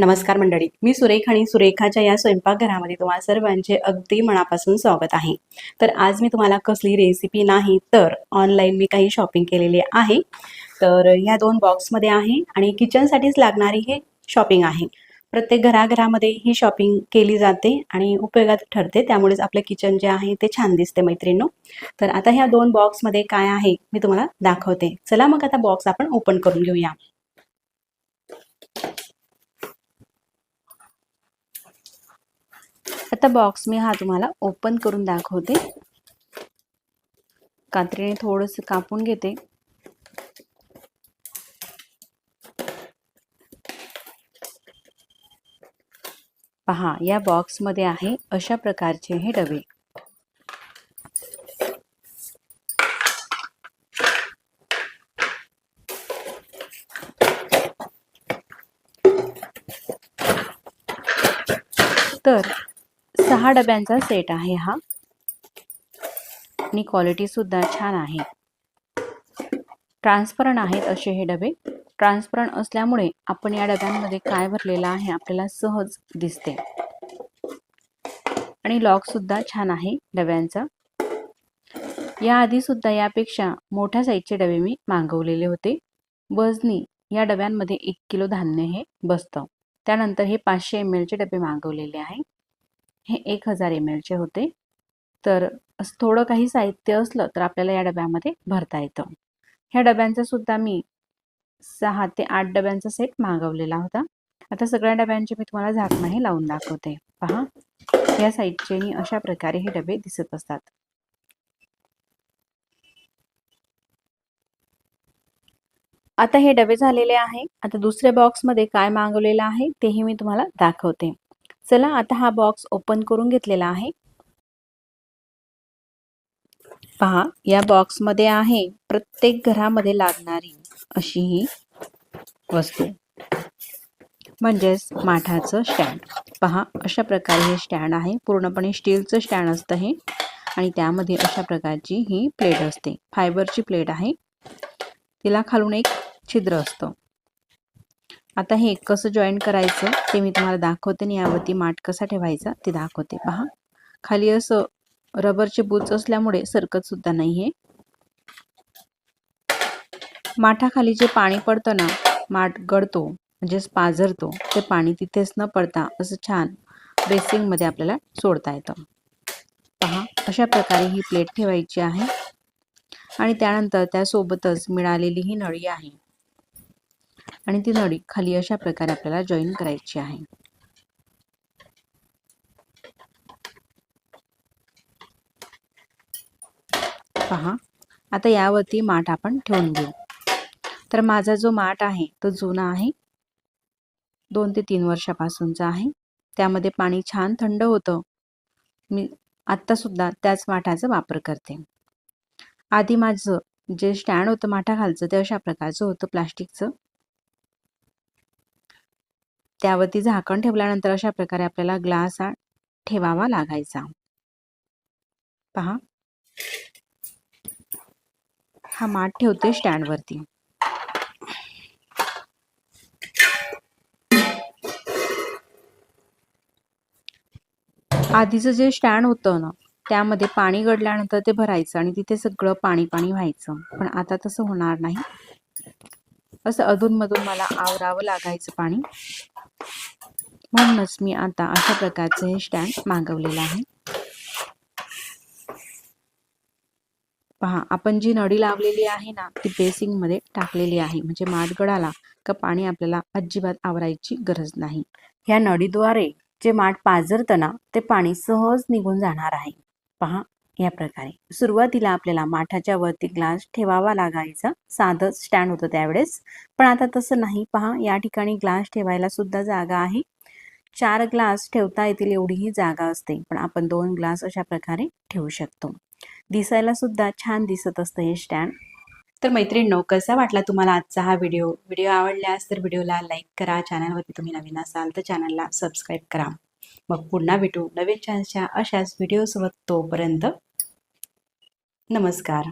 नमस्कार मंडळी. मी सुरेख आणि सुरेखाच्या या स्वयंपाकघरामध्ये तुम्हा सर्वांचे अगदी मनापासून स्वागत आहे. तर आज मी तुम्हाला कसली रेसिपी नाही तर ऑनलाईन मी काही शॉपिंग केलेली आहे. तर ह्या दोन बॉक्समध्ये आहे आणि किचनसाठीच लागणारी हे शॉपिंग आहे. प्रत्येक घराघरामध्ये ही शॉपिंग केली जाते आणि उपयोगात ठरते. त्यामुळेच आपलं किचन जे आहे ते छान दिसते मैत्रिणींनो. तर आता ह्या दोन बॉक्समध्ये काय आहे मी तुम्हाला दाखवते. चला मग आता बॉक्स आपण ओपन करून घेऊया. आता बॉक्स मी हा तुम्हाला ओपन करून दाखवते. कात्रीने थोडंसं कापून घेते. पहा या बॉक्समध्ये आहे अशा प्रकारचे हे डबे. तर सहा डब्यांचा सेट आहे हा. आणि क्वालिटी सुद्धा छान आहे. ट्रान्सपरंट आहेत असे हे डबे. ट्रान्सपरंट असल्यामुळे आपण या डब्यांमध्ये काय भरलेलं आहे आपल्याला सहज दिसते. आणि लॉक सुद्धा छान आहे डब्यांचा. याआधी सुद्धा यापेक्षा मोठ्या साईजचे डबे मी मागवलेले होते. वजनी या डब्यांमध्ये एक किलो धान्य हे बसतं. त्यानंतर हे पाचशे एम एलचे डबे मागवलेले आहे. हे एक हजार एम एलचे होते. तर थोडं काही साहित्य असलं तर आपल्याला या डब्यामध्ये भरता येतं. ह्या डब्यांचा सुद्धा मी सहा ते आठ डब्यांचा सेट मागवलेला होता. आता सगळ्या डब्यांचे मी तुम्हाला झाकणंही लावून दाखवते. पहा. या साईडचे मी अशा प्रकारे हे डबे दिसत असतात. आता हे डबे झालेले आहे. आता दुसऱ्या बॉक्समध्ये काय मागवलेलं आहे तेही मी तुम्हाला दाखवते. चला आता हा बॉक्स ओपन करून घेतलेला आहे. पहा या बॉक्समध्ये आहे प्रत्येक घरामध्ये लागणारी अशी ही वस्तू. म्हणजेच माठाचं स्टँड पहा अशा प्रकारे हे स्टँड आहे. पूर्णपणे स्टीलचं स्टँड असतं हे. आणि त्यामध्ये अशा प्रकारची ही प्लेट असते. फायबरची प्लेट आहे. तिला खालून एक छिद्र असतं. आता हे कसं जॉईन करायचं ते मी तुम्हाला दाखवते आणि यावरती माठ कसा ठेवायचा ते दाखवते. पहा. खाली असं रबरचे बूच असल्यामुळे सरकत सुद्धा नाही माठाखाली जे पाणी पडतं ना माठ गळतो म्हणजेच पाझरतो ते पाणी तिथेच न पडता असं छान बेसिंगमध्ये आपल्याला सोडता येतं. पहा अशा प्रकारे ही प्लेट ठेवायची आहे. आणि त्यानंतर त्यासोबतच मिळालेली ही नळी आहे. आणि ती नळी खाली अशा प्रकारे आपल्याला जॉईन करायची आहे. पहा आता यावरती माठ आपण ठेवून घेऊ. तर माझा जो माठ आहे तो जुना आहे. दोन ते तीन वर्षापासूनचा आहे. त्यामध्ये पाणी छान थंड होतं. मी आत्तासुद्धा त्याच माठाचा वापर करते. आधी माझं जे स्टँड होतं माठाखालचं ते अशा प्रकारचं होतं प्लास्टिकचं. त्यावरती झाकण ठेवल्यानंतर अशा प्रकारे आपल्याला ग्लास हा ठेवावा लागायचा. पहा. हा माठ ठेवते स्टँडवरती आधीचं जे स्टँड होतं ना त्यामध्ये पाणी गडल्यानंतर ते भरायचं आणि तिथे सगळं पाणी पाणी व्हायचं. पण आता तसं होणार नाही. असं अधूनमधून मला आवरावं लागायचं पाणी. म्हणूनच मी आता अशा प्रकारचे हे स्टँड मागवलेलं आहे. पहा आपण जी नळी लावलेली आहे ना ती बेसिंगमध्ये टाकलेली आहे. म्हणजे माठ गळाला का पाणी आपल्याला अजिबात आवरायची गरज नाही. ह्या नळीद्वारे जे माठ पाझरतं ना ते पाणी सहज निघून जाणार आहे. पहा या प्रकारे. सुरुवातीला आपल्याला माठाच्या वरती ग्लास ठेवावा लागायचा. साधं स्टँड होतं त्यावेळेस. पण आता तसं नाही. पहा या ठिकाणी ग्लास ठेवायला सुद्धा जागा आहे. चार ग्लास ठेवता येतील एवढीही जागा असते. पण आपण दोन ग्लास अशा प्रकारे ठेवू शकतो. दिसायला सुद्धा छान दिसत असतं हे स्टँड तर मैत्रिणींनो कसा वाटला तुम्हाला आजचा हा व्हिडिओ व्हिडिओ आवडल्यास तर व्हिडिओला लाईक करा. चॅनलवरती तुम्ही नवीन असाल तर चॅनलला सबस्क्राईब करा. मग पुन्हा भेटू नवीन छानशा अशाच व्हिडिओसोबत तोपर्यंत नमस्कार.